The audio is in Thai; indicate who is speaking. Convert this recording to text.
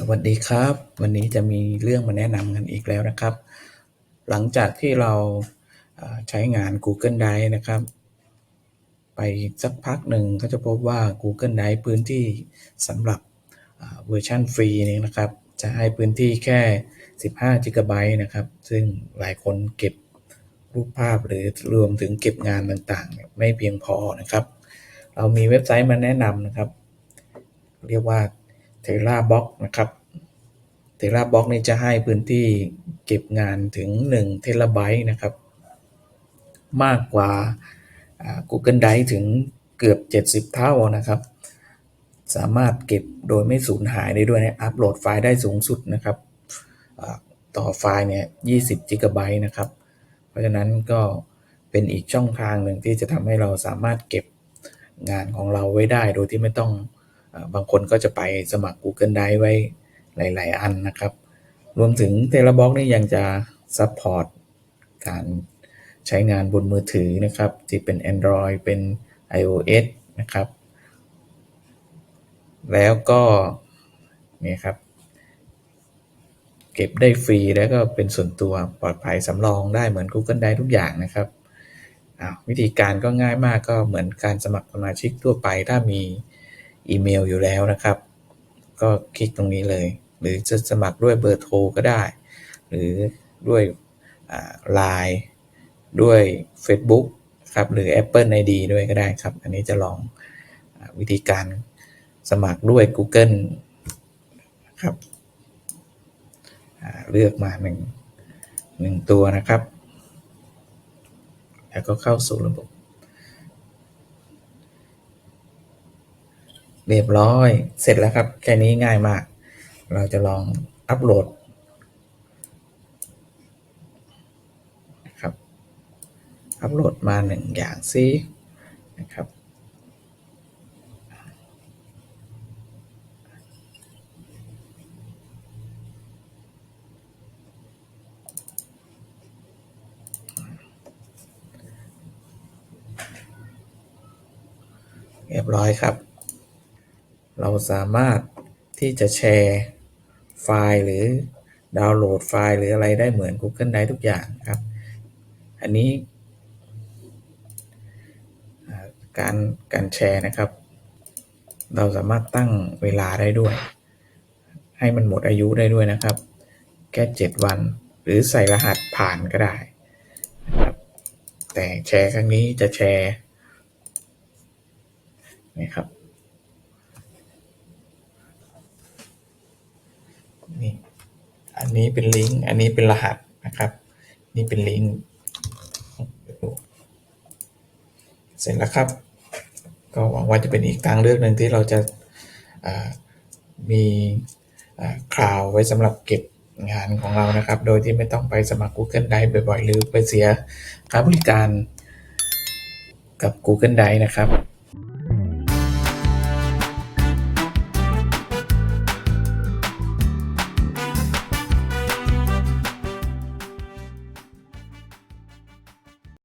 Speaker 1: สวัสดีครับ วันนี้จะมีเรื่องมาแนะนำกันอีกแล้วนะครับ หลังจากที่เราใช้งาน Google Drive นะครับ ไปสักพักหนึ่งก็จะพบว่า Google Drive พื้นที่สำหรับเวอร์ชันฟรีนี้นะครับ จะให้พื้นที่แค่ 15 g b นะครับ ซึ่งหลายคนเก็บรูปภาพหรือรวมถึงเก็บงานต่างๆ ไม่เพียงพอนะครับ เรามีเว็บไซต์มาแนะนำนะครับ เรียกว่า TerraBox นะครับ TerraBox นี่จะให้พื้นที่เก็บงานถึง1 t b นะครับ มากกว่า Google Drive ถึงเกือบ 70 เท่านะครับ สามารถเก็บโดยไม่สูญหายได้ด้วยนะอัปโหลดไฟล์ได้สูงสุดนะครับต่อไฟล์เนี่ย 20 g b นะครับ เพราะฉะนั้นก็เป็นอีกช่องทางหนึ่งที่จะทำให้เราสามารถเก็บงานของเราไว้ได้โดยที่ไม่ต้อง บางคนก็จะไปสมัคร Google Drive ไว้หลาย ๆ อันนะครับ รวมถึง TerraBox นี่ยังจะซัพพอร์ตการใช้งานบนมือถือนะครับ ที่เป็น Android เป็น iOS นะครับ แล้วก็นี่ครับ เก็บได้ฟรีแล้วก็เป็นส่วนตัวปลอดภัยสำรองได้เหมือน Google Drive ทุกอย่างนะครับวิธีการก็ง่ายมากก็เหมือนการสมัครสมาชิกทั่วไปถ้ามี อีเมลอยู่แล้วนะครับ ก็คลิกตรงนี้เลย หรือจะสมัครด้วยเบอร์โทรก็ได้ หรือด้วยไลน์ด้วย Facebook ครับหรือ Apple ID ด้วยก็ได้ครับ อันนี้จะลองอวิธีการสมัครด้วย Google ครับเลือกมาหนึ่งหนึ่งตัวนะครับ แล้วก็เข้าสู่ระบบ เรียบร้อย เสร็จแล้วครับ แค่นี้ง่ายมาก เราจะลองอัปโหลดนะครับ อัปโหลดมาหนึ่งอย่างซินะครับเรียบร้อยครับ เราสามารถที่จะแชร์ไฟล์หรือดาวน์โหลดไฟล์หรืออะไรได้เหมือน Google Drive ทุกอย่างครับ อันนี้การการแชร์นะครับ เราสามารถตั้งเวลาได้ด้วย ให้มันหมดอายุได้ด้วยนะครับ แค่ 7 วัน หรือใส่รหัสผ่านก็ได้นะครับแต่แชร์ครั้งนี้จะแชร์นี่ครับ อันนี้เป็นลิงก์อันนี้เป็นรหัสนะครับ นี่เป็นลิงก์เสร็จแล้วครับ ก็หวังว่าจะเป็นอีกทางเลือกหนึ่งที่เราจะามีคลาวไว้สำหรับเก็บงานของเรานะครับ โดยที่ไม่ต้องไปสมัคร Google Drive บ่อยๆ หรือไปเสียค่าบริการกับ Google Drive นะครับ